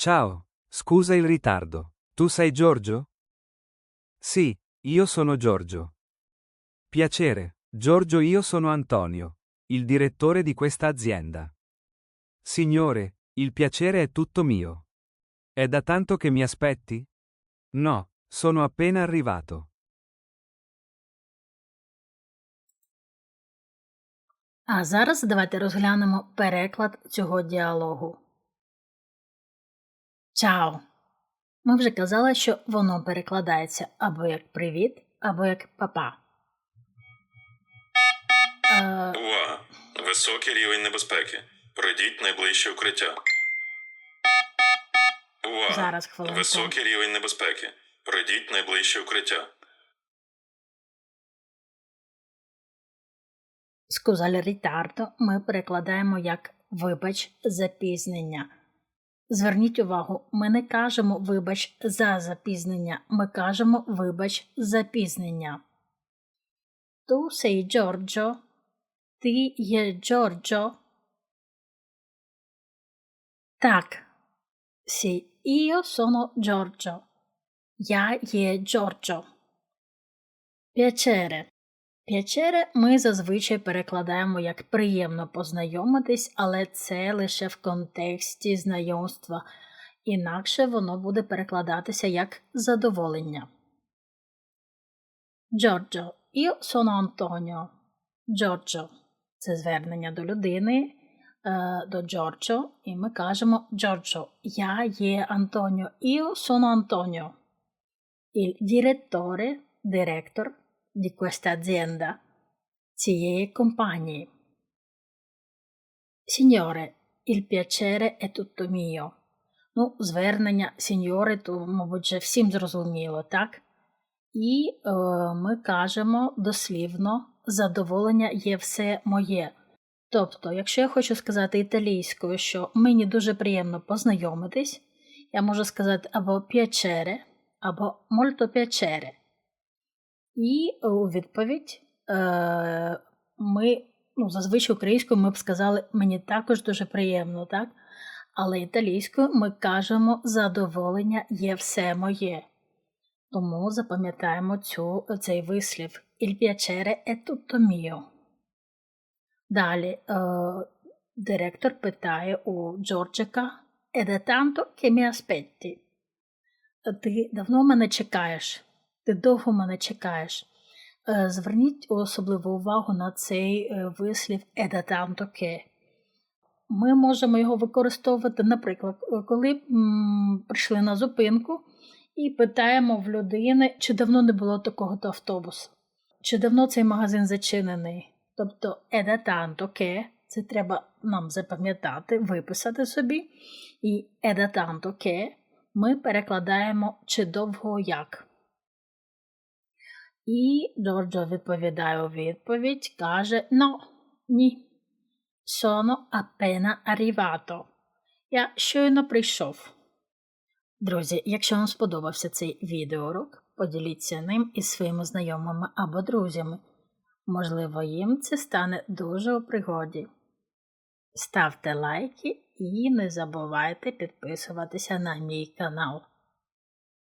Ciao, scusa il ritardo. Tu sei Giorgio? Sì, io sono Giorgio. Piacere, Giorgio io sono Antonio, il direttore di questa azienda. Signore, il piacere è tutto mio. È da tanto che mi aspetti? No, sono appena arrivato. А зараз давайте розглянемо переклад цього діалогу. Чао. Ми вже казали, що воно перекладається або як привіт, або як папа. Е, Увага! Високий рівень небезпеки. Пройдіть найближче укриття. Увага! Зараз, хвилинку. Високий рівень небезпеки. Пройдіть найближче укриття. Скузаль рітардо ми перекладаємо як вибач запізнення. Зверніть увагу, ми не кажемо вибач за запізнення, ми кажемо вибач запізнення. Tu sei Giorgio? Ти є Джорджо? Так. Sì, io sono Giorgio. Я є Джорджо. П'ячере. П'ячере ми зазвичай перекладаємо як приємно познайомитись, але це лише в контексті знайомства, інакше воно буде перекладатися як задоволення. Джорджо, io sono Antonio. Джорджо це звернення до людини, е, до Джорджо, і ми кажемо Джорджо, я є Антоніо, io sono Antonio. Il direttore, директор di questa azienda, цієї компанії. Сіньоре, il piacere è tutto mio. Ну, звернення сіньори, то, мабуть, вже всім зрозуміло, так? І е, ми кажемо дослівно задоволення є все моє. Тобто, якщо я хочу сказати італійською, що мені дуже приємно познайомитись, я можу сказати або piacere, або molto piacere. І у відповідь е, ми, ну, зазвичай українською ми б сказали, мені також дуже приємно, так? Але італійською ми кажемо задоволення є все моє. Тому запам'ятаємо цю, цей вислів Il piacere è tutto mio. Далі е, директор питає у Джорджика da tanto che mi aspetti. Ти давно мене чекаєш? Ти довго мене чекаєш. Е, Зверніть особливу увагу на цей е, вислів «è da tanto che». Ми можемо його використовувати, наприклад, е, коли м, прийшли на зупинку і питаємо в людини, чи давно не було такого-то автобусу, чи давно цей магазин зачинений. Тобто «è da tanto che» – це треба нам запам'ятати, виписати собі. І «è da tanto che» ми перекладаємо чи довго як. І Джорджо відповідає у відповідь, каже «No, ні. Sono appena arrivato. Я щойно прийшов. Друзі, якщо вам сподобався цей відеоурок, поділіться ним із своїми знайомими або друзями. Можливо, їм це стане дуже у пригоді. Ставте лайки і не забувайте підписуватися на мій канал.